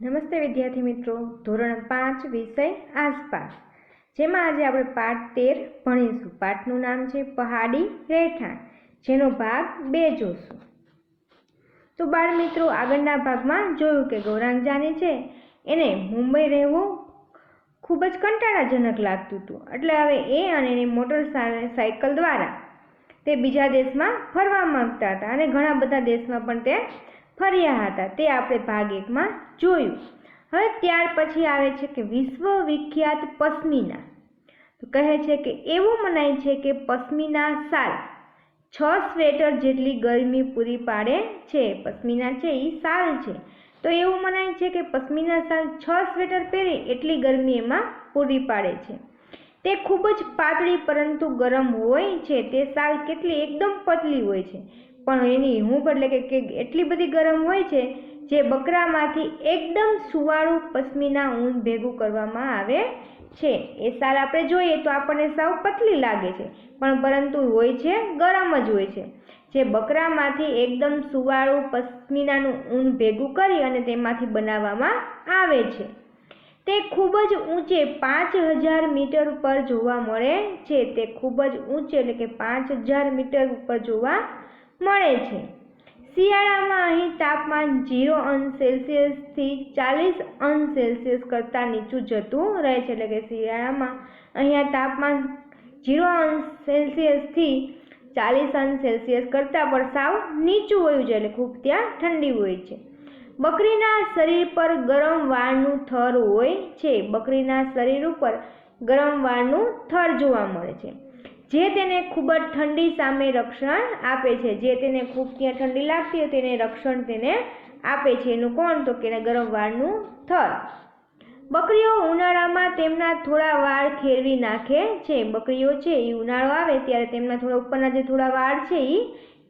નમસ્તે વિદ્યાર્થી મિત્રો. ધોરણ પાંચ, વિષય આસપાસ. જેમાં આજે આપણે પાઠ તેર ભણીશું. પાઠનું નામ છે પહાડી રહેઠાણ. જેનો ભાગ બે જોશું. તો બાળ મિત્રો, આગળના ભાગમાં જોયું કે ગૌરાંગ છે. એને મુંબઈ રહેવું ખૂબ જ કંટાળાજનક લાગતું હતું. એટલે હવે એ અને એની મોટર સાયકલ દ્વારા તે બીજા દેશમાં ફરવા માંગતા હતા. અને ઘણા બધા દેશમાં પણ તે ફર્યા હતા તે આપણે ભાગ એકમાં જોયું. હવે ત્યાર પછી આવે છે કે વિશ્વ વિખ્યાત પશ્મિના કહે છે કે એવું મનાય છે કે પશ્મિના સાલ છ સ્વેટર જેટલી ગરમી પૂરી પાડે છે. પશ્મિના છે એ સાલ છે. તો એવું મનાય છે કે પશ્મિના સાલ છ સ્વેટર પહેરે એટલી ગરમી એમાં પૂરી પાડે છે. તે ખૂબ જ પાતળી પરંતુ ગરમ હોય છે. તે સાલ કેટલી એકદમ પતલી હોય છે. પણ એની હૂંફ એટલે કે એટલી બધી ગરમ હોય છે, જે બકરામાંથી એકદમ સુવાળું પશ્મિના ઊન ભેગું કરવામાં આવે છે. એ સાલ આપણે જોઈએ તો આપણને સાવ પતલી લાગે છે, પણ પરંતુ હોય છે ગરમ જ હોય છે. જે બકરામાંથી એકદમ સુવાળું પશ્મિનાનું ઊન ભેગું કરી અને તેમાંથી બનાવવામાં આવે છે. તે ખૂબ જ ઊંચે પાંચ હજાર મીટર ઉપર જોવા મળે છે. તે ખૂબ જ ઊંચે એટલે કે પાંચ હજાર મીટર ઉપર જોવા મળે છે. શિયાળામાં અહીં તાપમાન ઝીરો અંશ સેલ્સિયસથી ચાલીસ અંશ સેલ્સિયસ કરતાં નીચું જતું રહે છે. એટલે કે શિયાળામાં અહીંયા તાપમાન ઝીરો અંશ સેલ્સિયસથી ચાલીસ અંશ સેલ્સિયસ કરતાં પણ સાવ નીચું હોય છે. એટલે ખૂબ ત્યાં ઠંડી હોય છે. બકરીના શરીર પર ગરમ વાળનું થર હોય છે. બકરીના શરીર ઉપર ગરમ વાળનું થર જોવા મળે છે. જે તેને ખૂબ જ ઠંડી સામે રક્ષણ આપે છે, જે તેને ખૂબ ત્યાં ઠંડી લાગતી હોય તેને રક્ષણ તેને આપે છે. એનું કોણ? તો કે ગરમ વાળનું થર. બકરીઓ ઉનાળામાં તેમના થોડા વાળ ખેરવી નાખે છે. બકરીઓ છે એ ઉનાળો આવે ત્યારે તેમના થોડા ઉપરના જે થોડા વાળ છે એ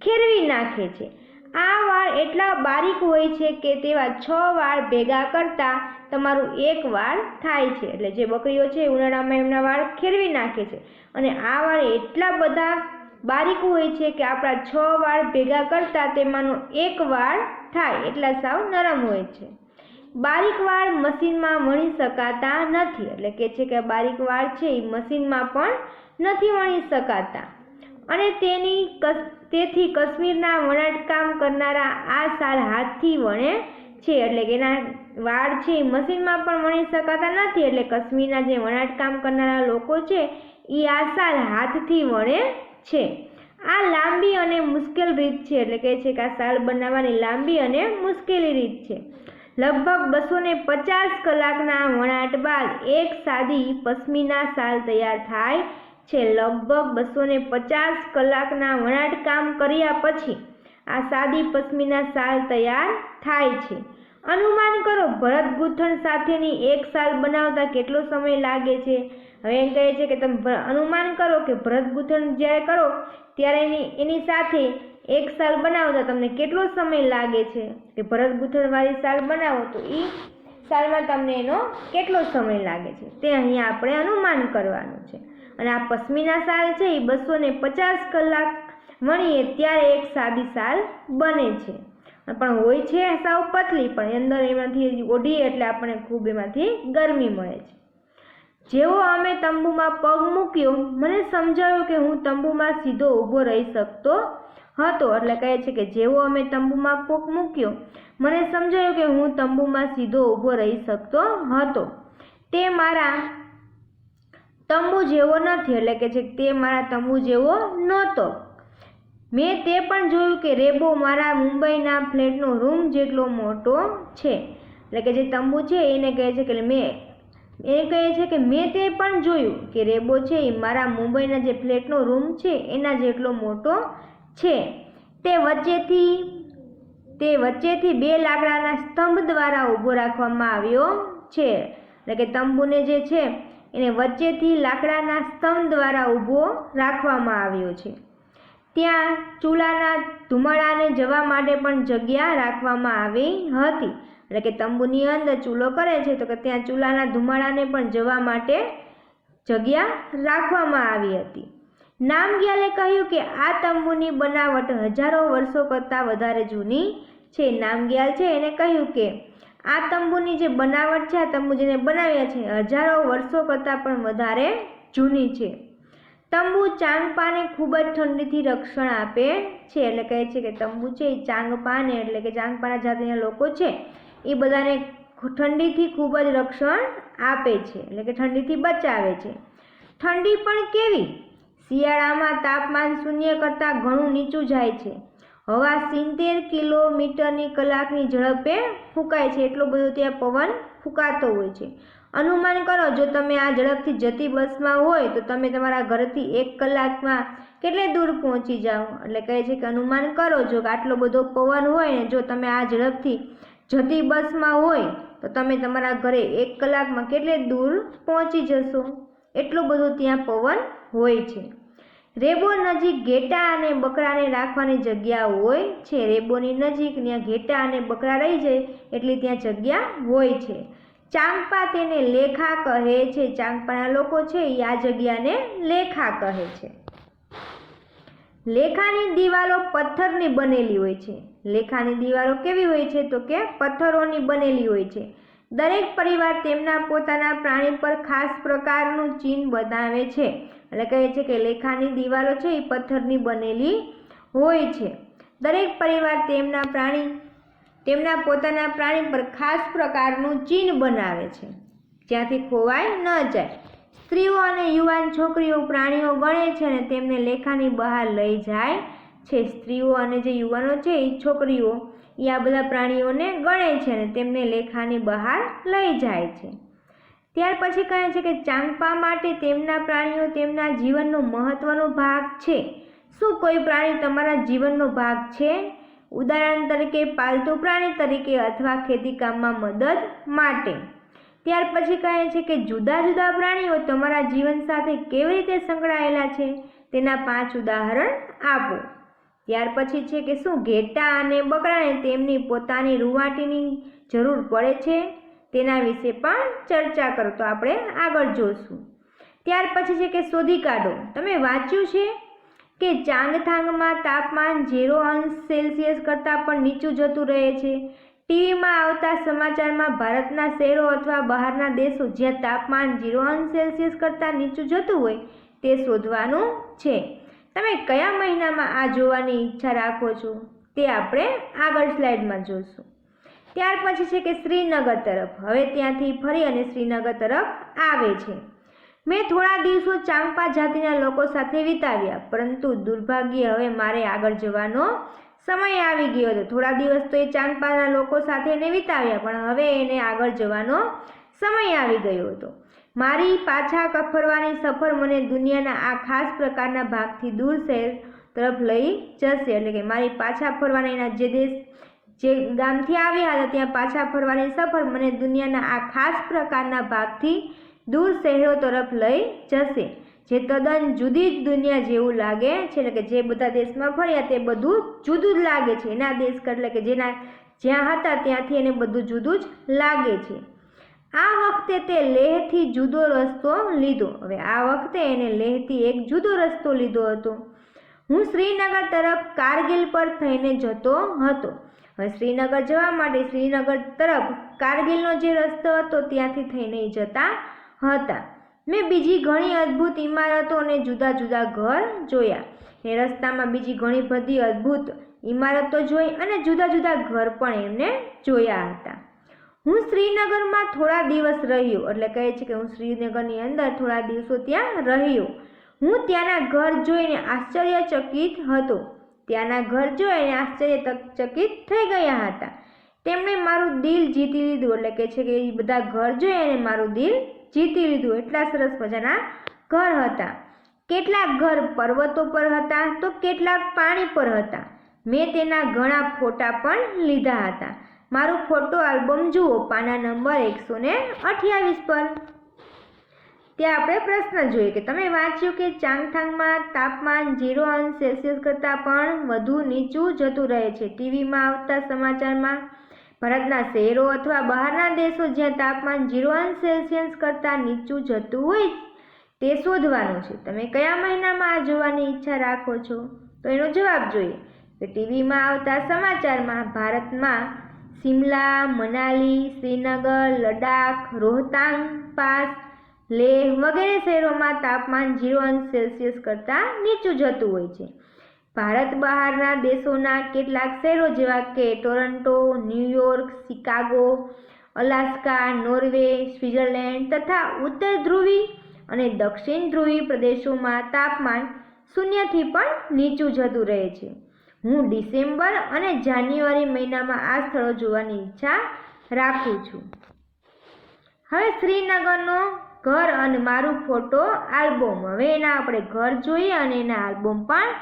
ખેરવી નાખે છે. આ વાળ એટલા બારીક હોય છે કે તેવા છ વાળ ભેગા કરતાં તમારું એક વાળ થાય છે. એટલે જે બકરીઓ છે ઉનાળામાં એમના વાળ ખેરવી નાખે છે. અને આ વાળ એટલા બધા બારીક હોય છે કે આપણા છ વાળ ભેગા કરતાં તેમાંનો એક વાળ થાય એટલા સાવ નરમ હોય છે. બારીક વાળ મશીનમાં વણી શકાતા નથી. એટલે કે છે કે બારીક વાળ છે એ મશીનમાં પણ નથી વણી શકાતા. અને તેની તેથી કાશ્મીરના વણાટકામ કરનારા આ સાલ હાથથી વણે છે, એટલે કે એના વાળ છે એ મશીનમાં પણ વણી શકાતા નથી, એટલે કશ્મીરના જે વણાટકામ કરનારા લોકો છે એ આ સાલ હાથથી વણે છે. આ લાંબી અને મુશ્કેલ રીત છે, એટલે કે છે કે આ સાલ બનાવવાની લાંબી અને મુશ્કેલી રીત છે. લગભગ બસો ને પચાસ કલાકના વણાટ બાદ એક સાદી પશ્મિના સાલ તૈયાર થાય છે. લગભગ બસો ને પચાસ કલાકના વણાટ કામ કર્યા પછી આ સાદી પશ્મિના સાલ તૈયાર થાય છે. અનુમાન કરો, ભરત ગૂંથણ સાથેની એક સાલ બનાવતા કેટલો સમય લાગે છે? હવે એમ કહે છે કે તમે અનુમાન કરો કે ભરત ગૂંથણ જ્યારે કરો ત્યારે એની એની સાથે એક સાલ બનાવતા તમને કેટલો સમય લાગે છે? કે ભરત ગૂંથણવાળી સાલ બનાવો તો એ સાલમાં તમને એનો કેટલો સમય લાગે છે? તે અહીંયા આપણે અનુમાન કરવાનું છે. અને આ પશ્મિના શાલ છે એ બસો ને પચાસ કલાક વણીએ ત્યારે એક સાદી શાલ બને છે. પણ હોય છે સાવ પતલી, પણ અંદર એમાંથી ઓઢીએ એટલે આપણને ખૂબ એમાંથી ગરમી મળે છે. જેવો અમે તંબુમાં પગ મૂક્યો, મને સમજાયું કે હું તંબુમાં સીધો ઊભો રહી શકતો હતો. એટલે કહે છે કે જેવો અમે તંબુમાં પગ મૂક્યો, મને સમજાયું કે હું તંબુમાં સીધો ઊભો રહી શકતો હતો. તે મારા તંબુ જેવો નથી, એટલે કે છે તે મારા તંબુ જેવો નહોતો. મેં તે પણ જોયું કે રેબો મારા મુંબઈના ફ્લેટનો રૂમ જેટલો મોટો છે. એટલે કે જે તંબુ છે, એને કહે છે કે મેં, એ કહે છે કે મેં તે પણ જોયું કે રેબો છે, એ મારા મુંબઈના જે ફ્લેટનો રૂમ છે, એના જેટલો મોટો છે. તે વચ્ચેથી તે વચ્ચેથી બે લાકડાના સ્તંભ દ્વારા ઊભો રાખવામાં આવ્યો છે. એટલે કે તંબુને જે છે એને વચ્ચેથી લાકડાના સ્તંભ દ્વારા ઊભો રાખવામાં આવ્યો છે. ત્યાં ચૂલાના ધુમાડાને જવા માટે પણ જગ્યા રાખવામાં આવી હતી. એટલે કે તંબુની અંદર ચૂલો કરે છે, તો કે ત્યાં ચૂલાના ધુમાડાને પણ જવા માટે જગ્યા રાખવામાં આવી હતી. નામગ્યાલે કહ્યું કે આ તંબુની બનાવટ હજારો વર્ષો કરતાં વધારે જૂની છે. નામગ્યાલ છે એને કહ્યું કે આ તંબુની જે બનાવટ છે, આ તંબુ જેને બનાવ્યા છે, હજારો વર્ષો કરતાં પણ વધારે જૂની છે. તંબુ ચાંગપાને ખૂબ જ ઠંડીથી રક્ષણ આપે છે, એટલે કહે છે કે તંબુ છે એ ચાંગપાને, એટલે કે ચાંગપાના જાતિના લોકો છે એ બધાને ઠંડીથી ખૂબ જ રક્ષણ આપે છે, એટલે કે ઠંડીથી બચાવે છે. ઠંડી પણ કેવી? શિયાળામાં તાપમાન શૂન્ય કરતાં ઘણું નીચું જાય છે. હવા સિત્તેર કિલોમીટરની કલાકની ઝડપે ફૂંકાય છે. એટલો બધો ત્યાં પવન ફૂંકાતો હોય છે. અનુમાન કરો, જો તમે આ ઝડપથી જતી બસમાં હોય, તો તમે તમારા ઘરથી એક કલાકમાં કેટલે દૂર પહોંચી જાઓ? એટલે કહે છે કે અનુમાન કરો, જો આટલો બધો પવન હોય ને, જો તમે આ ઝડપથી જતી બસમાં હોય, તો તમે તમારા ઘરે એક કલાકમાં કેટલે દૂર પહોંચી જશો? એટલો બધો ત્યાં પવન હોય છે. રેબો નજીક ઘેટા અને બકરાને રાખવાની જગ્યા હોય છે. રેબોની નજીક ત્યાં ઘેટા અને બકરા રહી જાય એટલી ત્યાં જગ્યા હોય છે. ચાંપા તેને લેખા કહે છે. ચાંપાના લોકો છે એ આ જગ્યાને લેખા કહે છે. લેખાની દિવાલો પથ્થરની બનેલી હોય છે. લેખાની દિવાલો કેવી હોય છે? તો કે પથ્થરોની બનેલી હોય છે. દરેક પરિવાર તેમના પોતાના પ્રાણી પર ખાસ પ્રકારનું ચિહ્ન બનાવે છે. એટલે કહે છે કે લેખાની દિવાલો છે એ પથ્થરની બનેલી હોય છે. દરેક પરિવાર તેમના પ્રાણી, તેમના પોતાના પ્રાણી પર ખાસ પ્રકારનું ચિહ્ન બનાવે છે. જ્યાંથી ખોવાય ન જાય. સ્ત્રીઓ અને યુવાન છોકરીઓ પ્રાણીઓ ગણે છે અને તેમને લેખાની બહાર લઈ જાય છે. સ્ત્રીઓ અને જે યુવાનો છે એ છોકરીઓ એ આ બધા પ્રાણીઓને ગણે છે અને તેમને લેખાની બહાર લઈ જાય છે. ત્યાર પછી કહે છે કે ચાંપા માટે તેમના પ્રાણીઓ તેમના જીવનનો મહત્વનો ભાગ છે. શું કોઈ પ્રાણી તમારા જીવનનો ભાગ છે? ઉદાહરણ તરીકે પાલતુ પ્રાણી તરીકે અથવા ખેતીકામમાં મદદ માટે. ત્યાર પછી કહે છે કે જુદા જુદા પ્રાણીઓ તમારા જીવન સાથે કેવી રીતે સંકળાયેલા છે? તેના પાંચ ઉદાહરણ આપો. ત્યાર પછી છે કે શું ઘેટા અને બકરાને તેમની પોતાની રૂવાટીની જરૂર પડે છે તેના વિશે પણ ચર્ચા કરો. તો આપણે આગળ જોશું. ત્યાર પછી છે કે શોધી કાઢો. તમે વાંચ્યું છે કે ચાંગથાંગમાં તાપમાન ઝીરો અંશ સેલ્સિયસ કરતાં પણ નીચું જતું રહે છે. ટીવીમાં આવતા સમાચારમાં ભારતના શહેરો અથવા બહારના દેશો જ્યાં તાપમાન ઝીરો અંશ સેલ્સિયસ કરતાં નીચું જતું હોય તે શોધવાનું છે. તમે કયા મહિનામાં આ જોવાની ઈચ્છા રાખો છો તે આપણે આગળ સ્લાઇડમાં જોઈશું. ત્યાર પછી છે કે શ્રીનગર તરફ. હવે ત્યાંથી ફરી અને શ્રીનગર તરફ આવે છે. મેં થોડા દિવસો ચાંપા જાતિના લોકો સાથે વિતાવ્યા, પરંતુ દુર્ભાગ્યે હવે મારે આગળ જવાનો સમય આવી ગયો હતો. થોડા દિવસ તો એ ચાંપાના લોકો સાથે એને વિતાવ્યા, પણ હવે એને આગળ જવાનો સમય આવી ગયો હતો. મારી પાછા કફરવાની સફર મને દુનિયાના આ ખાસ પ્રકારના ભાગથી દૂર શહેર તરફ લઈ જશે. એટલે કે મારી પાછા ફરવાના જે દેશ, જે ગામથી આવ્યા હતા, ત્યાં પાછા ફરવાની સફર મને દુનિયાના આ ખાસ પ્રકારના ભાગથી દૂર શહેરો તરફ લઈ જશે. જે તદ્દન જુદી જ દુનિયા જેવું લાગે છે. એટલે કે જે બધા દેશમાં ફર્યા તે બધું જુદું જ લાગે છે. એના દેશ એટલે કે જેના જ્યાં હતા ત્યાંથી એને બધું જુદું જ લાગે છે. આ વખતે તે લેહથી જુદો રસ્તો લીધો. હવે આ વખતે એને લેહથી એક જુદો રસ્તો લીધો હતો. હું શ્રીનગર તરફ કારગિલ પર થઈને જતો હતો. હવે શ્રીનગર જવા માટે શ્રીનગર તરફ કારગિલનો જે રસ્તો હતો ત્યાંથી થઈને જતા હતા. મેં બીજી ઘણી અદ્ભુત ઇમારતો અને જુદા જુદા ઘર જોયા. એ રસ્તામાં બીજી ઘણી બધી અદ્ભુત ઇમારતો જોઈ અને જુદા જુદા ઘર પણ એમને જોયા હતા. હું શ્રીનગરમાં થોડા દિવસ રહ્યો, એટલે કહે છે કે હું શ્રીનગરની અંદર થોડા દિવસો ત્યાં રહ્યો. હું ત્યાંના ઘર જોઈને આશ્ચર્યચકિત હતો. ત્યાંના ઘર જોઈને આશ્ચર્યચકિત થઈ ગયા હતા. તેમણે મારું દિલ જીતી લીધું, એટલે કે છે કે એ બધા ઘર જોઈ અને મારું દિલ જીતી લીધું. એટલા સરસ મજાના ઘર હતા. કેટલાક ઘર પર્વતો પર હતા, તો કેટલાક પાણી પર હતા. મેં તેના ઘણા ફોટા પણ લીધા હતા. મારું ફોટો આલ્બમ જુઓ, પાના નંબર એકસો ને અઠ્યાવીસ પર. ત્યાં આપણે પ્રશ્ન જોઈએ કે તમે વાંચ્યું કે ચાંગથાંગમાં તાપમાન ઝીરો અંશ સેલ્સિયસ કરતાં પણ વધુ નીચું જતું રહે છે. ટીવીમાં આવતા સમાચારમાં, ભારતના શહેરો અથવા બહારના દેશો જ્યાં તાપમાન ઝીરો અંશ સેલ્સિયસ કરતાં નીચું જતું હોય તે શોધવાનું છે. તમે કયા મહિનામાં આ જોવાની ઈચ્છા રાખો છો? તો એનો જવાબ જોઈએ. કે ટીવીમાં આવતા સમાચારમાં ભારતમાં શિમલા મનાલી, શ્રીનગર લડાખ રોહતાંગ, પાસ, લેહ વગેરે શહેરોમાં તાપમાન ઝીરો અંશ સેલ્સિયસ કરતાં નીચું જતું હોય છે. ભારત બહારના દેશોના કેટલાક શહેરો જેવા કે Toronto New York Chicago, Alaska, Norway Switzerland તથા ઉત્તર ધ્રુવી અને દક્ષિણ ધ્રુવી પ્રદેશોમાં તાપમાન શૂન્યથી પણ નીચું જતું રહે છે. હું ડિસેમ્બર અને જાન્યુઆરી મહિનામાં આ સ્થળો જોવાની ઈચ્છા રાખું છું. હવે શ્રીનગરનો ઘર અને મારું ફોટો આલ્બમ. હવે એના આપણે ઘર જોઈએ અને એના આલ્બમ પણ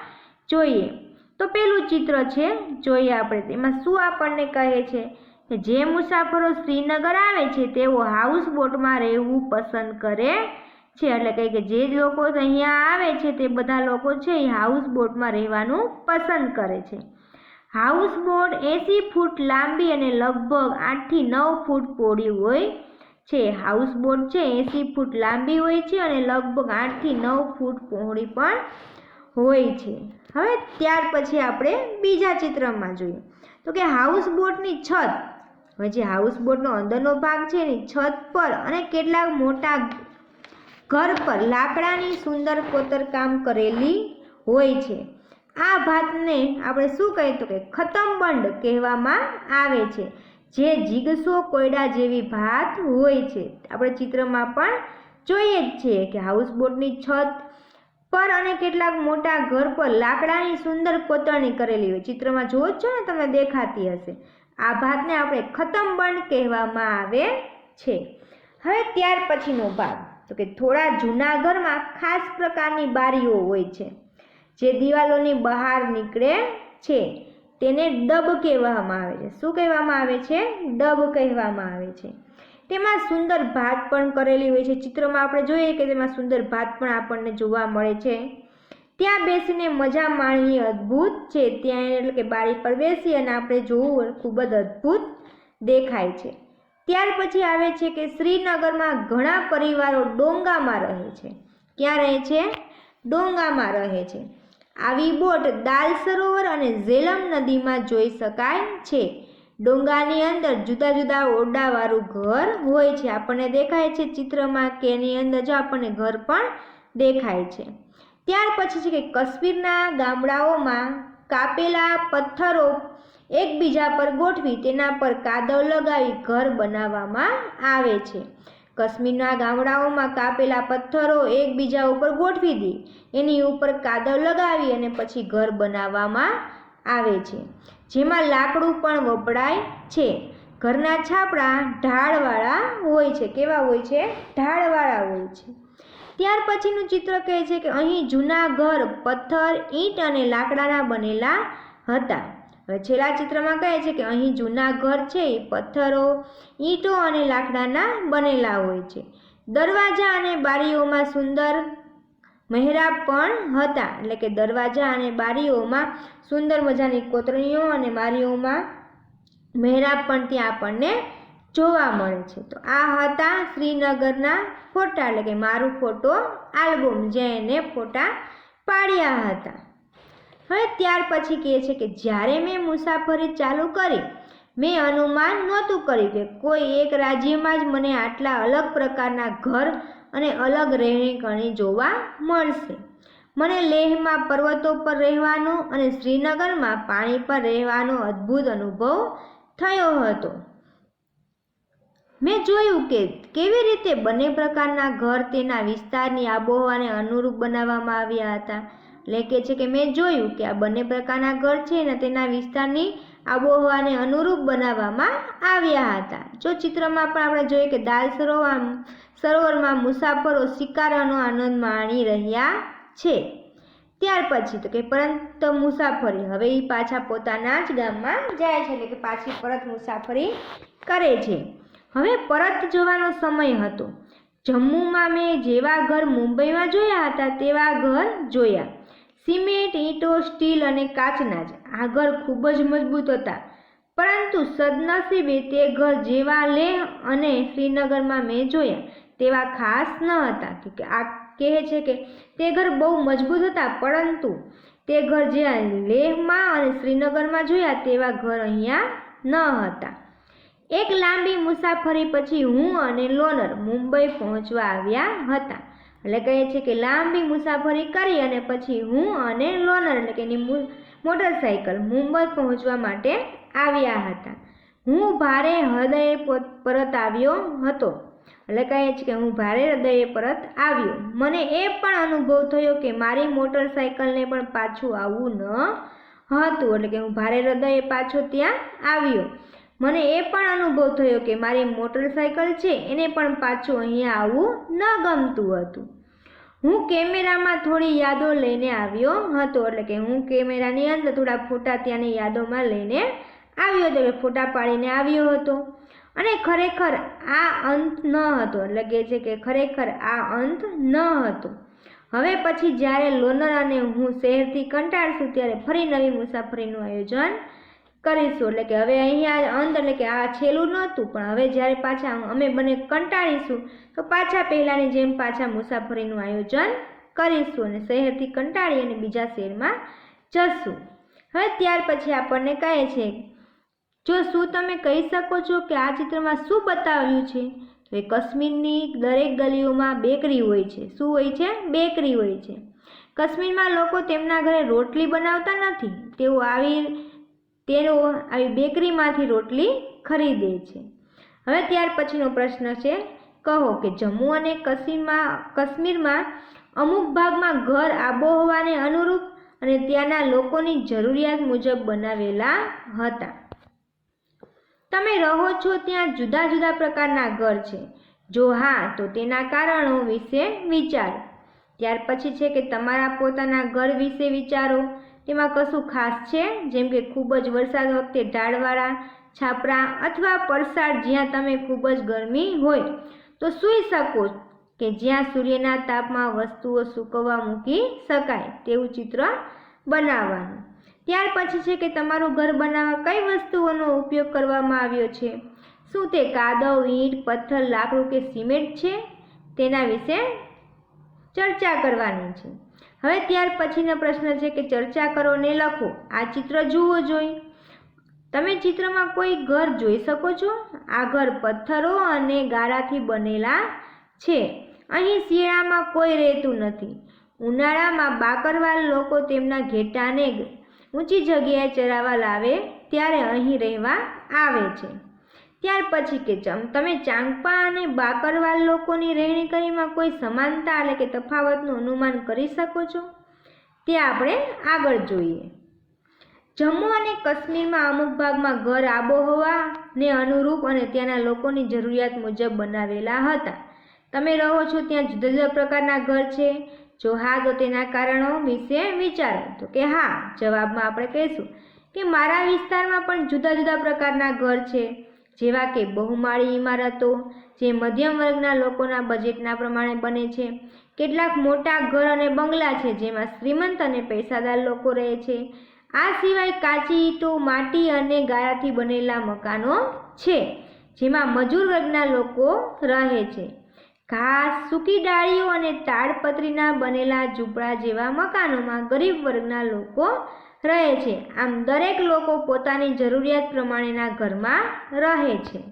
જોઈએ. તો પેલું ચિત્ર છે, જોઈએ આપણે તેમાં શું આપણને કહે છે કે જે મુસાફરો શ્રીનગર આવે છે તેઓ હાઉસ બોટમાં રહેવું પસંદ કરે છે. એટલે કહે કે જે લોકો અહીંયા આવે છે તે બધા લોકો છે એ હાઉસ બોટમાં રહેવાનું પસંદ કરે છે. હાઉસ બોટ એંસી ફૂટ લાંબી અને લગભગ આઠથી નવ ફૂટ પહોળી હોય છે. હાઉસ બોટ છે એંસી ફૂટ લાંબી હોય છે અને લગભગ આઠથી નવ ફૂટ પહોળી પણ હોય છે. હવે ત્યાર પછી આપણે બીજા ચિત્રમાં જોઈએ. તો કે હાઉસ બોટની છત. હવે જે હાઉસ બોટનો અંદરનો ભાગ છે એની છત પર અને કેટલાક મોટા ઘર પર લાકડાની સુંદર કોતરકામ કરેલી હોય છે. આ ભાતને આપણે શું કહીએ તો કે ખતમબંડ કહેવામાં આવે છે. જે જીગસો કોયડા જેવી ભાત હોય છે. આપણે ચિત્રમાં પણ જોઈએ જ છીએ કે હાઉસબોટની છત પર અને કેટલાક મોટા ઘર પર લાકડાની સુંદર કોતરણી કરેલી હોય. ચિત્રમાં જુઓ જ છો ને તમને દેખાતી હશે. આ ભાતને આપણે ખતમબંડ કહેવામાં આવે છે. હવે ત્યાર પછીનો ભાગ. તો કે થોડા જૂના ઘરમાં ખાસ પ્રકારની બારીઓ હોય છે. જે દિવાલોની બહાર નીકળે છે. તેને ડબ કહેવામાં આવે છે. શું કહેવામાં આવે છે? ડબ કહેવામાં આવે છે. તેમાં સુંદર ભાત પણ કરેલી હોય છે. ચિત્રમાં આપણે જોઈએ કે તેમાં સુંદર ભાત પણ આપણને જોવા મળે છે. ત્યાં બેસીને મજા માણવી અદ્ભુત છે. ત્યાં એટલે કે બારી પર બેસી અને આપણે જોવું ખૂબ જ અદ્ભુત દેખાય છે. ત્યાર પછી આવે છે કે શ્રીનગરમાં ઘણા પરિવારો ડોંગામાં રહે છે. ક્યાં રહે છે? ડોંગામાં રહે છે. આવી બોટ દાલ સરોવર અને ઝેલમ નદીમાં જોઈ શકાય છે. ડોંગાની અંદર જુદા જુદા ઓરડાવાળું ઘર હોય છે. આપણને દેખાય છે ચિત્રમાં કે એની અંદર જો આપણને ઘર પણ દેખાય છે. ત્યાર પછી છે કે કાશ્મીરના ગામડાઓમાં કાપેલા પથ્થરો એકબીજા પર ગોઠવી તેના પર કાદવ લગાવી ઘર બનાવવામાં આવે છે. કાશ્મીરના ગામડાઓમાં કાપેલા પથ્થરો એકબીજા ઉપર ગોઠવી દે, એની ઉપર કાદવ લગાવી અને પછી ઘર બનાવવામાં આવે છે. જેમાં લાકડું પણ વપરાય છે. ઘરના છાપરા ઢાળવાળા હોય છે. કેવા હોય છે? ઢાળવાળા હોય છે. ત્યાર પછીનું ચિત્ર કહે છે કે અહીં જૂના ઘર, પથ્થર, ઈંટ અને લાકડાના બનેલા હતા. હવે છેલ્લા ચિત્રમાં કહે છે કે અહીં જૂના ઘર છે, એ પથ્થરો, ઈંટો અને લાકડાના બનેલા હોય છે. દરવાજા અને બારીઓમાં સુંદર મહેરાબ પણ હતા, એટલે કે દરવાજા અને બારીઓમાં સુંદર મજાની કોતરણીઓ અને બારીઓમાં મહેરાબ પણ ત્યાં આપણને જોવા મળે છે. તો આ હતા શ્રીનગરના ફોટા, એટલે કે મારું ફોટો આલ્બમ, જે એને ફોટા પાડ્યા હતા. હવે ત્યાર પછી કહે છે કે જ્યારે મેં મુસાફરી ચાલુ કરી, મેં અનુમાન નહોતું કર્યું કે કોઈ એક રાજ્યમાં જ મને આટલા અલગ પ્રકારના ઘર અને અલગ રહેણીકરણી જોવા મળશે. મને લેહમાં પર્વતો પર રહેવાનો અને શ્રીનગરમાં પાણી પર રહેવાનો અદ્ભુત અનુભવ થયો હતો. મેં જોયું કે કેવી રીતે બંને પ્રકારના ઘર તેના વિસ્તારની આબોહવાને અનુરૂપ બનાવવામાં આવ્યા હતા. એટલે કે છે કે મેં જોયું કે આ બંને પ્રકારના ઘર છે ને તેના વિસ્તારની આબોહવાને અનુરૂપ બનાવવામાં આવ્યા હતા. જો ચિત્રમાં પણ આપણે જોઈએ કે દાલ સરોવર, સરોવરમાં મુસાફરો શિકારાનો આનંદ માણી રહ્યા છે. ત્યાર પછી તો કે પરંતુ મુસાફરી, હવે એ પાછા પોતાના જ ગામમાં જાય છે એટલે કે પાછી પરત મુસાફરી કરે છે. હવે પરત જવાનો સમય હતો. જમ્મુમાં મેં જેવા ઘર મુંબઈમાં જોયા હતા તેવા ઘર જોયા. સિમેન્ટ, ઈંટો, સ્ટીલ અને કાચના જ. આ ઘર ખૂબ જ મજબૂત હતા. પરંતુ સદનસીબે તે ઘર જેવા લેહ અને શ્રીનગરમાં મેં જોયા તેવા ખાસ ન હતા. કે આ કહે છે કે તે ઘર બહુ મજબૂત હતા, પરંતુ તે ઘર જ્યાં લેહમાં અને શ્રીનગરમાં જોયા તેવા ઘર અહીંયા ન હતા. એક લાંબી મુસાફરી પછી હું અને લોનર મુંબઈ પહોંચવા આવ્યા હતા. એટલે કહે છે કે લાંબી મુસાફરી કરી અને પછી હું અને લોનર એટલે કે એની મોટરસાઇકલ મુંબઈ પહોંચવા માટે આવ્યા હતા. હું ભારે હૃદયે પરત આવ્યો હતો. એટલે કહે છે કે હું ભારે હૃદયે પરત આવ્યો. મને એ પણ અનુભવ થયો કે મારી મોટરસાઇકલને પણ પાછું આવવું ન હતું. એટલે કે હું ભારે હૃદયે પાછો ત્યાં આવ્યો. મને એ પણ અનુભવ થયો કે મારી મોટરસાઇકલ છે, એને પણ પાછું અહીંયા આવવું ન ગમતું હતું. હું કેમેરામાં થોડી યાદો લઈને આવ્યો હતો, એટલે કે હું કેમેરાની અંદર થોડા ફોટા ત્યાંની યાદોમાં લઈને આવ્યો હતો, એટલે ફોટા પાડીને આવ્યો હતો. અને ખરેખર આ અંત ન હતો, એટલે કે છે કે ખરેખર આ અંત ન હતો. હવે પછી જ્યારે લોનર અને હું શહેરથી કંટાળશું, ત્યારે ફરી નવી મુસાફરીનું આયોજન કરીશું. એટલે કે હવે અહીંયા અંત એટલે કે આ છેલ્લું નહોતું પણ હવે જ્યારે પાછા અમે બંને કંટાળીશું, તો પાછા પહેલાંની જેમ પાછા મુસાફરીનું આયોજન કરીશું અને શહેરથી કંટાળી અને બીજા શહેરમાં જશું. હવે ત્યાર પછી આપણને કહે છે, જો શું તમે કહી શકો છો કે આ ચિત્રમાં શું બતાવ્યું છે? તો એ કાશ્મીરની દરેક ગલીઓમાં બેકરી હોય છે. શું હોય છે? બેકરી હોય છે. કાશ્મીરમાં લોકો તેમના ઘરે રોટલી બનાવતા નથી. તેઓ આવી તેઓ આવી બેકરીમાંથી રોટલી ખરીદે છે. હવે ત્યાર પછીનો પ્રશ્ન છે, કહો કે જમ્મુ અને કાશ્મીરમાં કાશ્મીરમાં અમુક ભાગમાં ઘર આબોહવાને અનુરૂપ અને ત્યાંના લોકોની જરૂરિયાત મુજબ બનાવેલા હતા. તમે રહો છો ત્યાં જુદા જુદા પ્રકારના ઘર છે. જો હા, તો તેના કારણો વિશે વિચારો. ત્યાર પછી છે કે તમારા પોતાના ઘર વિશે વિચારો. તેમાં કશું ખાસ છે? જેમ કે ખૂબ જ વરસાદ વખતે ઢાળવાળા, છાપરા અથવા પરસાળ જ્યાં તમે ખૂબ જ ગરમી હોય, તો સૂઈ શકો કે જ્યાં સૂર્યના તાપમાં વસ્તુઓ સૂકવવા મૂકી શકાય તેવું ચિત્ર બનાવવાનું. ત્યાર પછી છે કે તમારું ઘર બનાવવા કઈ વસ્તુઓનો ઉપયોગ કરવામાં આવ્યો છે? શું તે કાદવ, ઈંટ, પથ્થર, લાકડું કે સિમેન્ટ છે? તેના વિશે ચર્ચા કરવાની છે. હવે ત્યાર પછીનો પ્રશ્ન છે કે ચર્ચા કરો ને લખો. આ ચિત્ર જુઓ જોઈ. તમે ચિત્રમાં કોઈ ઘર જોઈ શકો છો. આ ઘર પથ્થરો અને ગાળાથી બનેલા છે. અહીં શિયાળામાં કોઈ રહેતું નથી. ઉનાળામાં બાકરવાલ લોકો તેમના ઘેટાને ઊંચી જગ્યાએ ચરાવવા લાવે, ત્યારે અહીં રહેવા આવે છે. ત્યાર પછી કે તમે ચાંગપા અને બાકરવાલ લોકોની રહેણીકરીમાં કોઈ સમાનતા એટલે કે તફાવતનું અનુમાન કરી શકો છો? તે આપણે આગળ જોઈએ. જમ્મુ અને કાશ્મીરમાં અમુક ભાગમાં ઘર આબોહવાને અનુરૂપ અને ત્યાંના લોકોની જરૂરિયાત મુજબ બનાવેલા હતા. તમે રહો છો ત્યાં જુદા જુદા પ્રકારના ઘર છે. જો હા, તો તેના કારણો વિશે વિચારો. તો કે હા, જવાબમાં આપણે કહીશું કે મારા વિસ્તારમાં પણ જુદા જુદા પ્રકારના ઘર છે. જેવા કે બહુમાળી ઇમારતો, જે મધ્યમ વર્ગના લોકોના બજેટના પ્રમાણે બને છે. કેટલાક મોટા ઘર અને બંગલા છે જેમાં શ્રીમંત અને પૈસાદાર લોકો રહે છે. આ સિવાય કાચી ઈંટો, માટી અને ગાયાથી બનેલા મકાનો છે, જેમાં મજૂર વર્ગના લોકો રહે છે. ઘાસ, સૂકી ડાળીઓ અને તાડપત્રીના બનેલા ઝૂંપડા જેવા મકાનોમાં ગરીબ વર્ગના લોકો રહે છે. આમ દરેક લોકો પોતાની જરૂરિયાત પ્રમાણેના ઘરમાં રહે છે.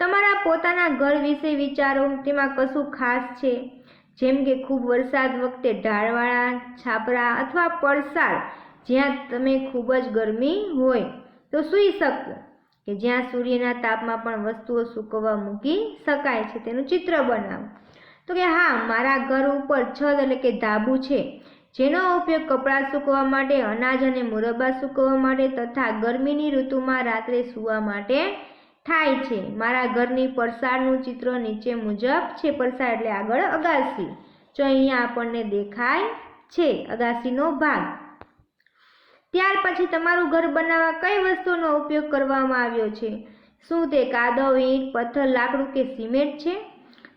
તમારા પોતાના ઘર વિશે વિચારો. તેમાં કશું ખાસ છે? જેમ કે ખૂબ વરસાદ વખતે ઢાળવાળા, છાપરા અથવા પડસાળ, જ્યાં તમે ખૂબ જ ગરમી હોય, તો સૂઈ શકો. કે જ્યાં સૂર્યના તાપમાં પણ વસ્તુઓ સૂકવવા મૂકી શકાય છે. તેનું ચિત્ર બનાવો. તો કે હા, મારા ઘર ઉપર છત એટલે કે ધાબુ છે. જેનો ઉપયોગ કપડાં સૂકવવા માટે, અનાજ અને મુરબ્બા સૂકવવા માટે તથા ગરમીની ઋતુમાં રાત્રે સૂવા માટે થાય છે. મારા ઘરની પરસાળનું ચિત્ર નીચે મુજબ છે. પરસાળ એટલે આગળ અગાસી. જો અહીંયા આપણને દેખાય છે અગાસીનો ભાગ. ત્યાર પછી તમારું ઘર બનાવવા કઈ વસ્તુનો ઉપયોગ કરવામાં આવ્યો છે? શું તે કાદવ, ઈંટ, પથ્થર, લાકડું કે સિમેન્ટ છે?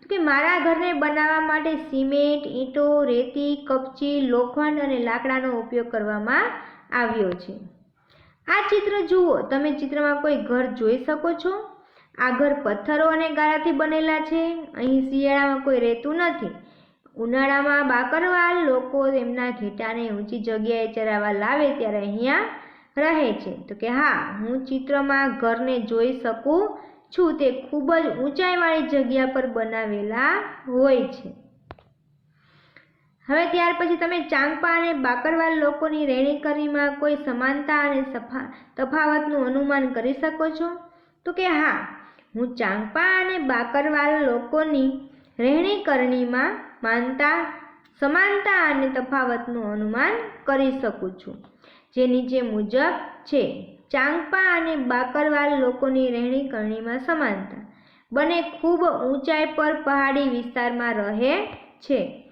કે મારા ઘરને બનાવવા માટે સિમેન્ટ, ઈંટો, રેતી, કપચી, લોખંડ અને લાકડાનો ઉપયોગ કરવામાં આવ્યો છે. આ ચિત્ર જુઓ, તમે ચિત્રમાં કોઈ ઘર જોઈ શકો છો. આ ઘર પથ્થરો અને ગાળાથી બનેલા છે. અહીં શિયાળામાં કોઈ રહેતું નથી. ઉનાળામાં બાકરવાલ લોકો તેમના ઘેટાને ઊંચી જગ્યાએ ચરાવવા લાવે ત્યારે અહીંયા રહે છે. તો કે હા, હું ચિત્રમાં ઘરને જોઈ શકું છું તે ખૂબ જ ઊંચાઈવાળી જગ્યા પર બનાવેલા હોય છે. હવે ત્યાર પછી તમે ચાંપા અને બાકરવાલ લોકોની રહેણીકરણીમાં કોઈ સમાનતા અને સફા, તફાવતનું અનુમાન કરી શકો છો? તો કે હા, હું ચાંપા અને બાકરવાલ લોકોની રહેણીકરણીમાં માનતા, સમાનતા અને તફાવતનું અનુમાન કરી શકું છું, જે નીચે મુજબ છે. ચાંગપા અને બાકરવાલ લોકોની રહેણી કરણીમાં સમાનતા. બંને ખૂબ ઊંચાઈ પર પહાડી વિસ્તારમાં રહે છે.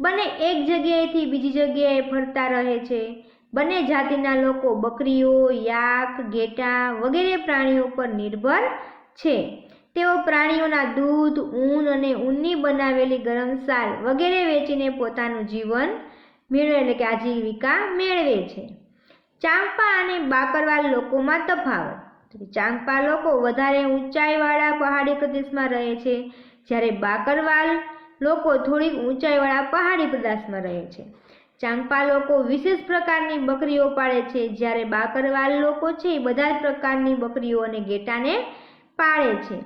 બંને એક જગ્યાએથી બીજી જગ્યાએ ફરતા રહે છે. બંને જાતિના લોકો બકરીઓ, યાક, ઘેટા વગેરે પ્રાણીઓ પર નિર્ભર છે. તેઓ પ્રાણીઓના દૂધ, ઊન અને ઊનની બનાવેલી ગરમ સાલ વગેરે વેચીને પોતાનું જીવન મેળવે એટલે કે આજીવિકા મેળવે છે. ચાંપા અને બાકરવાલ લોકોમાં તફાવત. ચાંપા લોકો વધારે ઊંચાઈવાળા પહાડી પ્રદેશમાં રહે છે, જ્યારે બાકરવાલ લોકો થોડીક ઊંચાઈવાળા પહાડી પ્રદેશમાં રહે છે. ચાંપા લોકો વિશેષ પ્રકારની બકરીઓ પાળે છે, જ્યારે બાકરવાલ લોકો છે એ બધા જ પ્રકારની બકરીઓ અને ઘેટાને પાળે છે.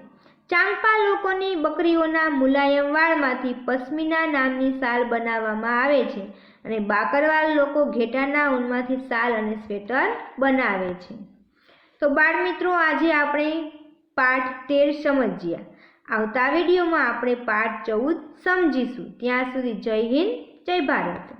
ચાંપા લોકોની બકરીઓના મુલાયમ વાળમાંથી પશ્મિના નામની શાલ બનાવવામાં આવે છે. અને બાકરવાલ લોકો ઘેટાના ઊનમાંથી સાલ અને સ્વેટર બનાવે છે. તો બાળમિત્રો, આજે આપણે પાઠ તેર સમજ્યા. આવતા વિડીયોમાં આપણે પાઠ ચૌદ સમજીશું. ત્યાં સુધી જય હિન્દ, જય ભારત.